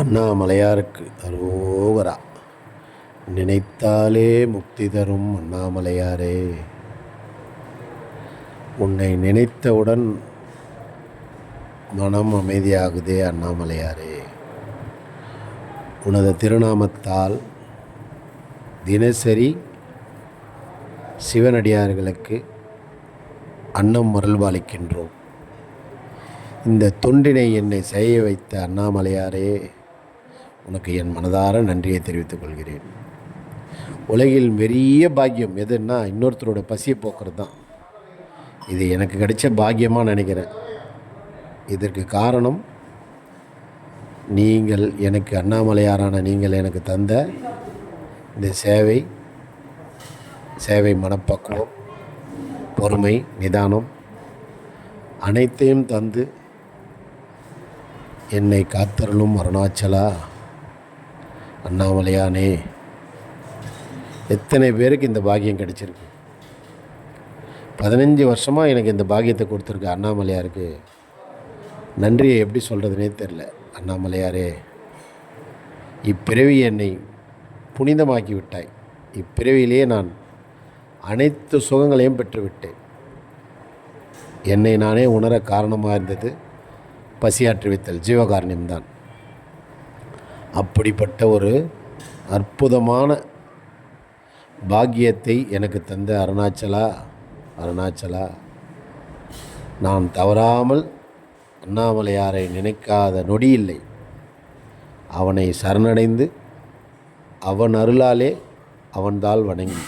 அண்ணாமலையாருக்கு அரோவரா நினைத்தாலே முக்தி தரும் அண்ணாமலையாரே. உன்னை நினைத்தவுடன் மனம் அமைதியாகுதே அண்ணாமலையாரே. உனது திருநாமத்தால் தினசரி சிவனடியார்களுக்கு அன்னம் மருள்பாலிக்கின்றோம் இந்த தொண்டினை என்னை செய்ய வைத்த அண்ணாமலையாரே உனக்கு என் மனதார நன்றியை தெரிவித்துக் கொள்கிறேன். உலகில் பெரிய பாக்கியம் எதுன்னா இன்னொருத்தரோட பசியை போக்குறது தான் இது எனக்கு கிடைச்ச பாக்கியமாக நினைக்கிறேன். இதற்கு காரணம் நீங்கள் எனக்கு அண்ணாமலையாரான நீங்கள் எனக்கு தந்த இந்த சேவை சேவை மனப்பக்குவம் பொறுமை நிதானம் அனைத்தையும் தந்து என்னை காத்தருளும் அருணாச்சலா. அண்ணாமலையானே எத்தனை பேருக்கு இந்த பாக்கியம் கிடைச்சிருக்கு? பதினஞ்சு வருஷமாக எனக்கு இந்த பாக்கியத்தை கொடுத்துருக்கு அண்ணாமலையாருக்கு. நன்றியை எப்படி சொல்கிறதுனே தெரில அண்ணாமலையாரே. இப்பிறவி என்னை புனிதமாக்கி விட்டாய். இப்பிறவியிலேயே நான் அனைத்து சுகங்களையும் பெற்றுவிட்டேன். என்னை நானே உணர காரணமாக இருந்தது பசியாற்றுவித்தல் ஜீவகாரணியம்தான். அப்படிப்பட்ட ஒரு அற்புதமான பாக்கியத்தை எனக்கு தந்த அருணாச்சலா அருணாச்சலா நான் தவறாமல் அண்ணாமலையாரை நினைக்காத நொடி இல்லை. அவனை சரணடைந்து அவன் அருளாலே அவன்தால் வணங்கி.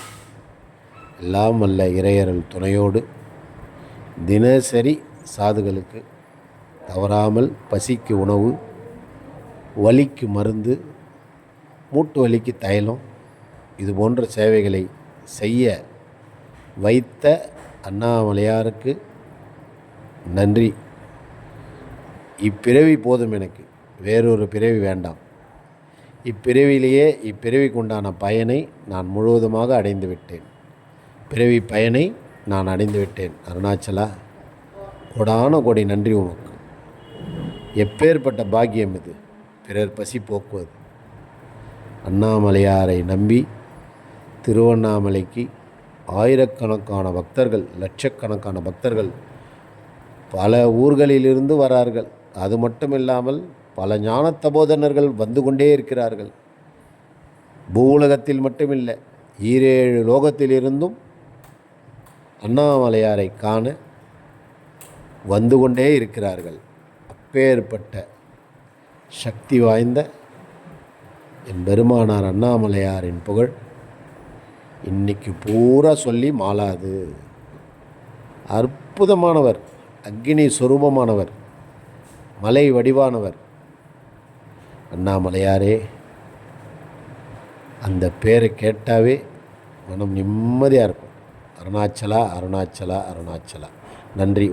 எல்லாம் வல்ல இறையருள் துணையோடு தினசரி சாதுகளுக்கு தவறாமல் பசிக்கு உணவு வலிக்கு மருந்து மூட்டு வலிக்கு தைலம் இது போன்ற சேவைகளை செய்ய வைத்த அண்ணாமலையாருக்கு நன்றி. இப்பிறவி போதும் எனக்கு. வேறொரு பிறவி வேண்டாம். இப்பிறவிலேயே இப்பிறவிக்குண்டான பயனை நான் முழுவதுமாக அடைந்து விட்டேன் பிறவி பயனை நான் அடைந்து விட்டேன் அருணாச்சலா கொடான கொடி நன்றி உனக்கு. எப்பேற்பட்ட பாக்கியம் இது. பிறர் பசி போக்குவது. அண்ணாமலையாரை நம்பி திருவண்ணாமலைக்கு ஆயிரக்கணக்கான பக்தர்கள் லட்சக்கணக்கான பக்தர்கள் பல ஊர்களிலிருந்து வரார்கள். அது மட்டும் இல்லாமல் பல ஞான தபோதனர்கள் வந்து கொண்டே இருக்கிறார்கள். பூவுலகத்தில் மட்டுமில்லை ஈரேழு லோகத்திலிருந்தும் அண்ணாமலையாரை காண வந்து கொண்டே இருக்கிறார்கள். அப்பேற்பட்ட சக்தி வாய்ந்த என் பெருமானார் அண்ணாமலையாரின் புகழ் இன்னைக்கு பூரா சொல்லி மாளாது. அற்புதமானவர் அக்னி சுரூபமானவர் மலை வடிவானவர். அண்ணாமலையாரே அந்த பேரை கேட்டாவே மனம் நிம்மதியாக இருக்கும். அருணாச்சலா அருணாச்சலா அருணாச்சலா. நன்றி.